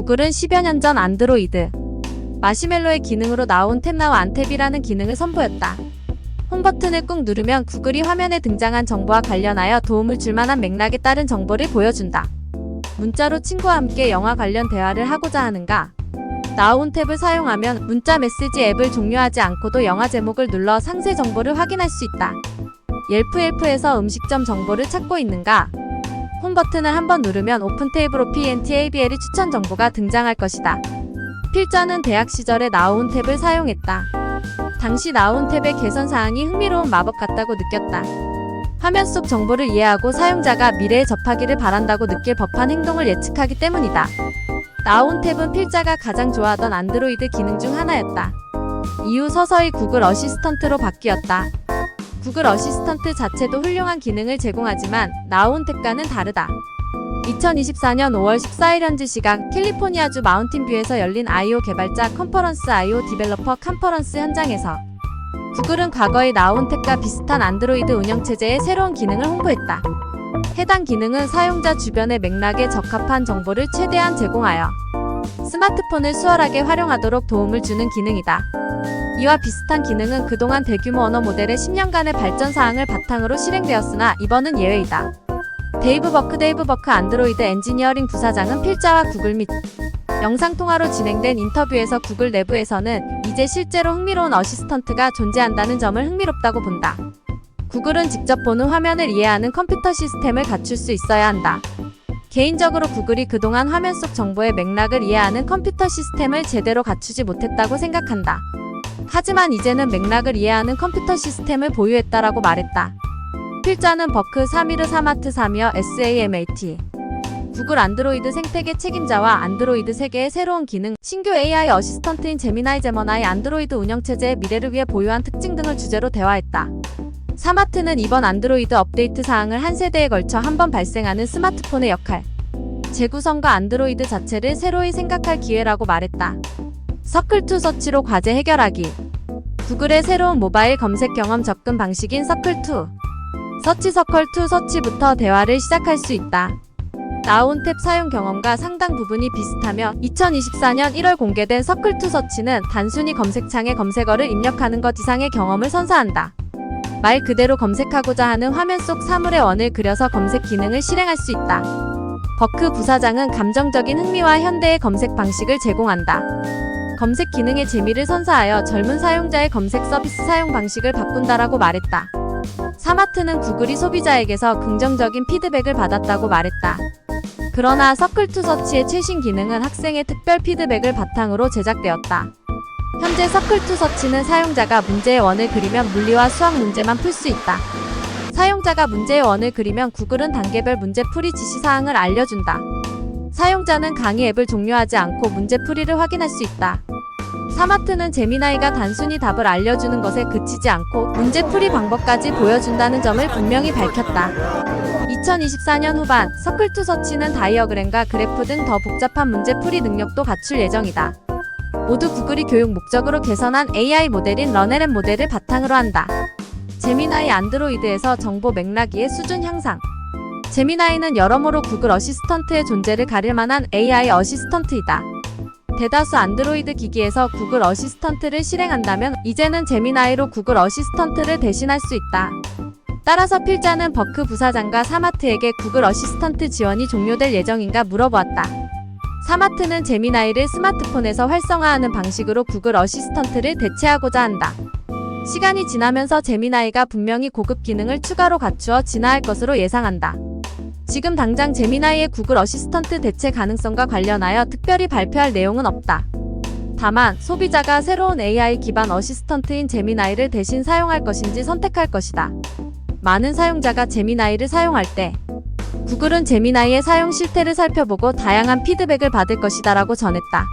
구글은 10여 년 전 안드로이드 마시멜로의 기능으로 나온 탭나우 안탭이라는 기능을 선보였다. 홈 버튼을 꾹 누르면 구글이 화면에 등장한 정보와 관련하여 도움을 줄 만한 맥락에 따른 정보를 보여준다. 문자로 친구와 함께 영화 관련 대화를 하고자 하는가? 나온 탭을 사용하면 문자 메시지 앱을 종료하지 않고도 영화 제목을 눌러 상세 정보를 확인할 수 있다. 옐프옐프에서 음식점 정보를 찾고 있는가? 홈 버튼을 한번 누르면 오픈 테이블 오피 NTABL의 추천 정보가 등장할 것이다. 필자는 대학 시절에 나온 탭을 사용했다. 당시 나온 탭의 개선 사항이 흥미로운 마법 같다고 느꼈다. 화면 속 정보를 이해하고 사용자가 미래에 접하기를 바란다고 느낄 법한 행동을 예측하기 때문이다. 나온 탭은 필자가 가장 좋아하던 안드로이드 기능 중 하나였다. 이후 서서히 구글 어시스턴트로 바뀌었다. 구글 어시스턴트 자체도 훌륭한 기능을 제공하지만 나온 탭과는 다르다. 2024년 5월 14일 현지 시각 캘리포니아주 마운틴뷰에서 열린 I.O. 개발자 컨퍼런스 I.O. 디벨로퍼 컨퍼런스 현장에서 구글은 과거의 나온 탭과 비슷한 안드로이드 운영체제의 새로운 기능을 홍보했다. 해당 기능은 사용자 주변의 맥락에 적합한 정보를 최대한 제공하여 스마트폰을 수월하게 활용하도록 도움을 주는 기능이다. 이와 비슷한 기능은 그동안 대규모 언어 모델의 10년간의 발전 사항을 바탕으로 실행되었으나 이번은 예외이다. 데이브 버크 데이브 버크 안드로이드 엔지니어링 부사장은 필자와 구글 및 영상통화로 진행된 인터뷰에서 구글 내부에서는 이제 실제로 흥미로운 어시스턴트가 존재한다는 점을 흥미롭다고 본다. 구글은 직접 보는 화면을 이해하는 컴퓨터 시스템을 갖출 수 있어야 한다. 개인적으로 구글이 그동안 화면 속 정보의 맥락을 이해하는 컴퓨터 시스템을 제대로 갖추지 못했다고 생각한다. 하지만 이제는 맥락을 이해하는 컴퓨터 시스템을 보유했다라고 말했다. 필자는 버크 3위르 사마트 3이어 SAMAT 구글 안드로이드 생태계 책임자와 안드로이드 세계의 새로운 기능, 신규 AI 어시스턴트인 제미나이 제머나이 안드로이드 운영체제의 미래를 위해 보유한 특징 등을 주제로 대화했다. 사마트는 이번 안드로이드 업데이트 사항을 한 세대에 걸쳐 한 번 발생하는 스마트폰의 역할, 재구성과 안드로이드 자체를 새로이 생각할 기회라고 말했다. 서클2 서치로 과제 해결하기. 구글의 새로운 모바일 검색 경험 접근 방식인 서클2. 서치 서클2 서치부터 대화를 시작할 수 있다. 나온 탭 사용 경험과 상당 부분이 비슷하며 2024년 1월 공개된 서클2 서치는 단순히 검색창에 검색어를 입력하는 것 이상의 경험을 선사한다. 말 그대로 검색하고자 하는 화면 속 사물의 원을 그려서 검색 기능을 실행할 수 있다. 버크 부사장은 감정적인 흥미와 현대의 검색 방식을 제공한다. 검색 기능의 재미를 선사하여 젊은 사용자의 검색 서비스 사용 방식을 바꾼다라고 말했다. 사마트는 구글이 소비자에게서 긍정적인 피드백을 받았다고 말했다. 그러나 서클2 서치의 최신 기능은 학생의 특별 피드백을 바탕으로 제작되었다. 현재 서클2 서치는 사용자가 문제의 원을 그리면 물리와 수학 문제만 풀 수 있다. 사용자가 문제의 원을 그리면 구글은 단계별 문제풀이 지시사항을 알려준다. 사용자는 강의 앱을 종료하지 않고 문제풀이를 확인할 수 있다. 사마트는 제미나이가 단순히 답을 알려주는 것에 그치지 않고 문제풀이 방법까지 보여준다는 점을 분명히 밝혔다. 2024년 후반 서클2 서치는 다이어그램과 그래프 등 더 복잡한 문제풀이 능력도 갖출 예정이다. 모두 구글이 교육 목적으로 개선한 AI 모델인 런LM 모델을 바탕으로 한다. 제미나이 안드로이드에서 정보 맥락이의 수준 향상. 제미나이는 여러모로 구글 어시스턴트의 존재를 가릴 만한 AI 어시스턴트이다. 대다수 안드로이드 기기에서 구글 어시스턴트를 실행한다면 이제는 제미나이로 구글 어시스턴트를 대신할 수 있다. 따라서 필자는 버크 부사장과 사마트에게 구글 어시스턴트 지원이 종료될 예정인가 물어보았다. 사마트는 제미나이를 스마트폰에서 활성화하는 방식으로 구글 어시스턴트를 대체하고자 한다. 시간이 지나면서 제미나이가 분명히 고급 기능을 추가로 갖추어 진화할 것으로 예상한다. 지금 당장 제미나이의 구글 어시스턴트 대체 가능성과 관련하여 특별히 발표할 내용은 없다. 다만 소비자가 새로운 AI 기반 어시스턴트인 제미나이를 대신 사용할 것인지 선택할 것이다. 많은 사용자가 제미나이를 사용할 때 구글은 제미나이의 사용 실태를 살펴보고 다양한 피드백을 받을 것이다 라고 전했다.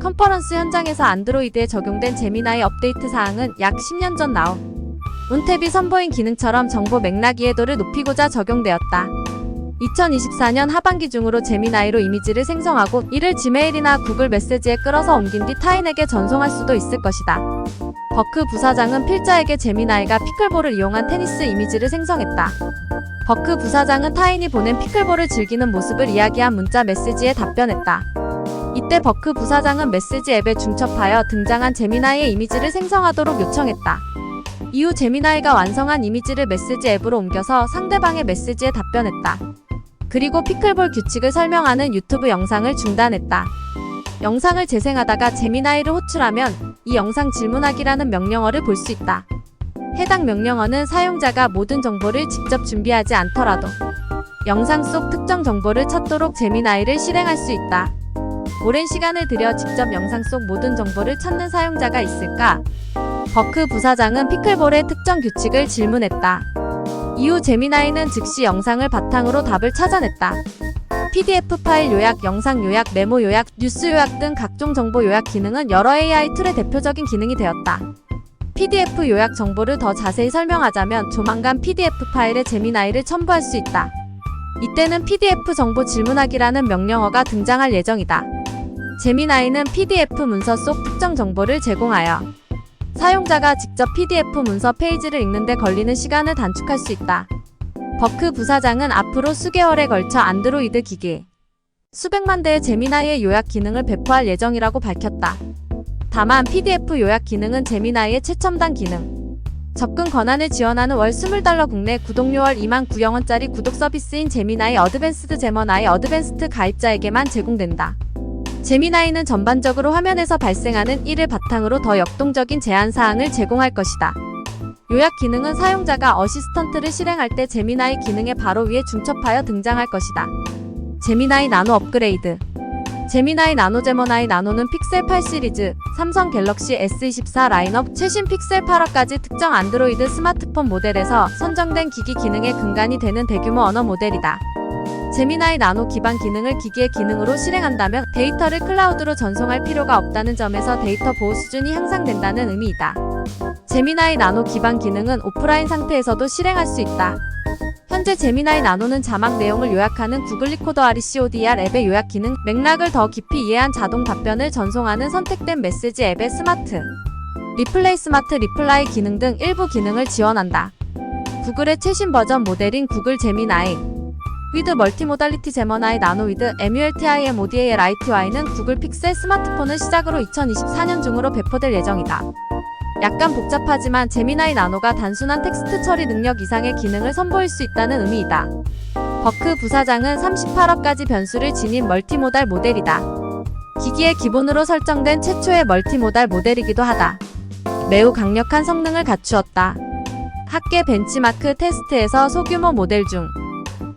컨퍼런스 현장에서 안드로이드에 적용된 제미나이 업데이트 사항은 약 10년 전 나온 운탭이 선보인 기능처럼 정보 맥락 이해도를 높이고자 적용되었다. 2024년 하반기 중으로 제미나이로 이미지를 생성하고 이를 지메일이나 구글 메시지에 끌어서 옮긴 뒤 타인에게 전송할 수도 있을 것이다. 버크 부사장은 필자에게 제미나이가 피클볼을 이용한 테니스 이미지를 생성했다. 버크 부사장은 타인이 보낸 피클볼을 즐기는 모습을 이야기한 문자 메시지에 답변했다. 이때 버크 부사장은 메시지 앱에 중첩하여 등장한 제미나이의 이미지를 생성하도록 요청했다. 이후 제미나이가 완성한 이미지를 메시지 앱으로 옮겨서 상대방의 메시지에 답변했다. 그리고 피클볼 규칙을 설명하는 유튜브 영상을 중단했다. 영상을 재생하다가 제미나이를 호출하면 이 영상 질문하기라는 명령어를 볼 수 있다. 해당 명령어는 사용자가 모든 정보를 직접 준비하지 않더라도 영상 속 특정 정보를 찾도록 제미나이를 실행할 수 있다. 오랜 시간을 들여 직접 영상 속 모든 정보를 찾는 사용자가 있을까? 버크 부사장은 피클볼의 특정 규칙을 질문했다. 이후 제미나이는 즉시 영상을 바탕으로 답을 찾아냈다. PDF 파일 요약, 영상 요약, 메모 요약, 뉴스 요약 등 각종 정보 요약 기능은 여러 AI 툴의 대표적인 기능이 되었다. PDF 요약 정보를 더 자세히 설명하자면 조만간 PDF 파일에 제미나이를 첨부할 수 있다. 이때는 PDF 정보 질문하기라는 명령어가 등장할 예정이다. 제미나이는 PDF 문서 속 특정 정보를 제공하여 사용자가 직접 PDF 문서 페이지를 읽는데 걸리는 시간을 단축할 수 있다. 버크 부사장은 앞으로 수개월에 걸쳐 안드로이드 기기 수백만 대의 제미나이의 요약 기능을 배포할 예정이라고 밝혔다. 다만 PDF 요약 기능은 제미나이의 최첨단 기능. 접근 권한을 지원하는 월 20달러 국내 구독료 월 2만 9영원짜리 구독 서비스인 제미나이 어드밴스드 제머나이 어드밴스드 가입자에게만 제공된다. 제미나이는 전반적으로 화면에서 발생하는 일을 바탕으로 더 역동적인 제한 사항을 제공할 것이다. 요약 기능은 사용자가 어시스턴트를 실행할 때 제미나이 기능의 바로 위에 중첩하여 등장할 것이다. 제미나이 나노 업그레이드 제미나이 나노 제머나이 나노는 픽셀 8 시리즈, 삼성 갤럭시 S24 라인업 최신 픽셀 8화까지 특정 안드로이드 스마트폰 모델에서 선정된 기기 기능의 근간이 되는 대규모 언어 모델이다. 제미나이 나노 기반 기능을 기기의 기능으로 실행한다면 데이터를 클라우드로 전송할 필요가 없다는 점에서 데이터 보호 수준이 향상된다는 의미이다. 제미나이 나노 기반 기능은 오프라인 상태에서도 실행할 수 있다. 현재 제미나이 나노는 자막 내용을 요약하는 구글 리코더 RECODR 앱의 요약 기능, 맥락을 더 깊이 이해한 자동 답변을 전송하는 선택된 메시지 앱의 스마트, 리플레이 스마트 리플라이 기능 등 일부 기능을 지원한다. 구글의 최신 버전 모델인 구글 제미나이, 위드 멀티모달리티 제머나이 나노 위드 MULTIM ODA LITY는 구글 픽셀 스마트폰을 시작으로 2024년 중으로 배포될 예정이다. 약간 복잡하지만 제미나이 나노가 단순한 텍스트 처리 능력 이상의 기능을 선보일 수 있다는 의미이다. 버크 부사장은 38억까지 변수를 지닌 멀티모달 모델이다. 기기의 기본으로 설정된 최초의 멀티모달 모델이기도 하다. 매우 강력한 성능을 갖추었다. 학계 벤치마크 테스트에서 소규모 모델 중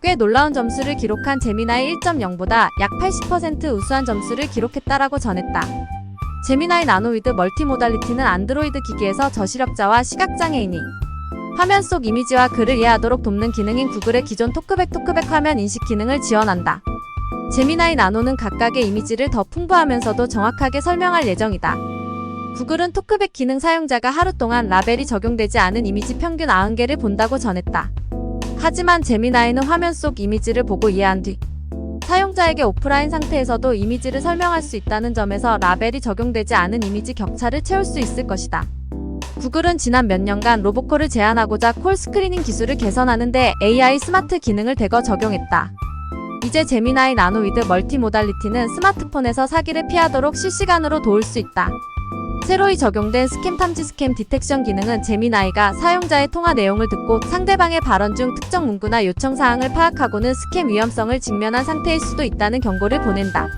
꽤 놀라운 점수를 기록한 제미나이 1.0보다 약 80% 우수한 점수를 기록했다라고 전했다. 제미나이 나노 위드 멀티모달리티는 안드로이드 기기에서 저시력자와 시각장애인이 화면 속 이미지와 글을 이해하도록 돕는 기능인 구글의 기존 토크백 토크백 화면 인식 기능을 지원한다. 제미나이 나노는 각각의 이미지를 더 풍부하면서도 정확하게 설명할 예정이다. 구글은 토크백 기능 사용자가 하루 동안 라벨이 적용되지 않은 이미지 평균 90개를 본다고 전했다. 하지만 제미나이는 화면 속 이미지를 보고 이해한 뒤 사용자에게 오프라인 상태에서도 이미지를 설명할 수 있다는 점에서 라벨이 적용되지 않은 이미지 격차를 채울 수 있을 것이다. 구글은 지난 몇 년간 로보콜을 제한하고자 콜 스크리닝 기술을 개선하는 데 AI 스마트 기능을 대거 적용했다. 이제 제미나이 나노 위드 멀티모달리티는 스마트폰에서 사기를 피하도록 실시간으로 도울 수 있다. 새로이 적용된 스캠 탐지 스캠 디텍션 기능은 제미나이가 사용자의 통화 내용을 듣고 상대방의 발언 중 특정 문구나 요청 사항을 파악하고는 스캠 위험성을 직면한 상태일 수도 있다는 경고를 보낸다.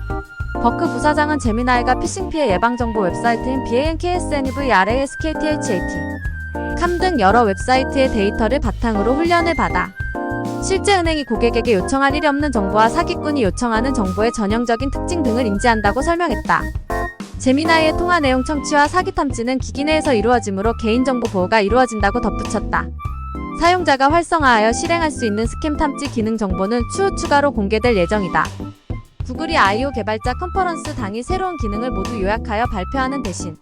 버크 부사장은 제미나이가 피싱 피해 예방 정보 웹사이트인 BANKSNV-RASKTHAT 캄등 여러 웹사이트의 데이터를 바탕으로 훈련을 받아 실제 은행이 고객에게 요청할 일이 없는 정보와 사기꾼이 요청하는 정보의 전형적인 특징 등을 인지한다고 설명했다. 제미나이의 통화 내용 청취와 사기 탐지는 기기 내에서 이루어지므로 개인정보 보호가 이루어진다고 덧붙였다. 사용자가 활성화하여 실행할 수 있는 스캠 탐지 기능 정보는 추후 추가로 공개될 예정이다. 구글이 I.O. 개발자 컨퍼런스 당일 새로운 기능을 모두 요약하여 발표하는 대신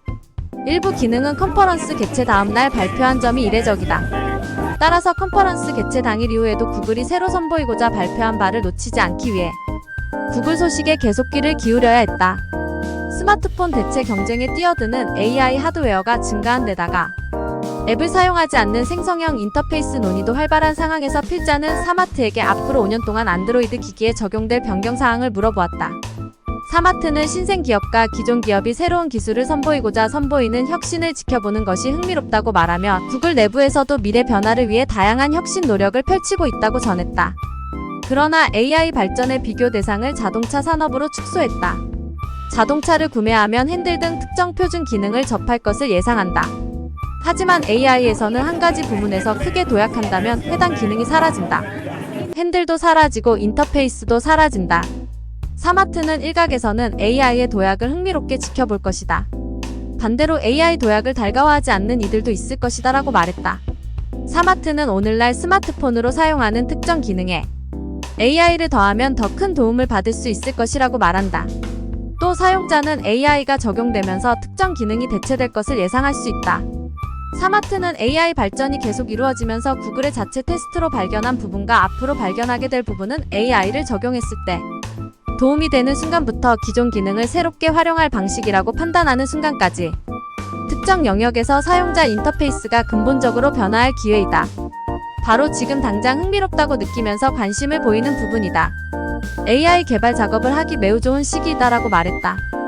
일부 기능은 컨퍼런스 개최 다음날 발표한 점이 이례적이다. 따라서 컨퍼런스 개최 당일 이후에도 구글이 새로 선보이고자 발표한 바를 놓치지 않기 위해 구글 소식에 계속 귀를 기울여야 했다. 스마트폰 대체 경쟁에 뛰어드는 AI 하드웨어가 증가한 데다가 앱을 사용하지 않는 생성형 인터페이스 논의도 활발한 상황에서 필자는 사마트에게 앞으로 5년 동안 안드로이드 기기에 적용될 변경 사항을 물어보았다. 사마트는 신생 기업과 기존 기업이 새로운 기술을 선보이고자 선보이는 혁신을 지켜보는 것이 흥미롭다고 말하며 구글 내부에서도 미래 변화를 위해 다양한 혁신 노력을 펼치고 있다고 전했다. 그러나 AI 발전의 비교 대상을 자동차 산업으로 축소했다. 자동차를 구매하면 핸들 등 특정 표준 기능을 접할 것을 예상한다. 하지만 AI에서는 한 가지 부문에서 크게 도약한다면 해당 기능이 사라진다. 핸들도 사라지고 인터페이스도 사라진다. 사마트는 일각에서는 AI의 도약을 흥미롭게 지켜볼 것이다. 반대로 AI 도약을 달가워하지 않는 이들도 있을 것이다 라고 말했다. 사마트는 오늘날 스마트폰으로 사용하는 특정 기능에 AI를 더하면 더 큰 도움을 받을 수 있을 것이라고 말한다. 또 사용자는 AI가 적용되면서 특정 기능이 대체될 것을 예상할 수 있다. 사마트는 AI 발전이 계속 이루어지면서 구글의 자체 테스트로 발견한 부분과 앞으로 발견하게 될 부분은 AI를 적용했을 때 도움이 되는 순간부터 기존 기능을 새롭게 활용할 방식이라고 판단하는 순간까지 특정 영역에서 사용자 인터페이스가 근본적으로 변화할 기회이다. 바로 지금 당장 흥미롭다고 느끼면서 관심을 보이는 부분이다. AI 개발 작업을 하기 매우 좋은 시기이다라고 말했다.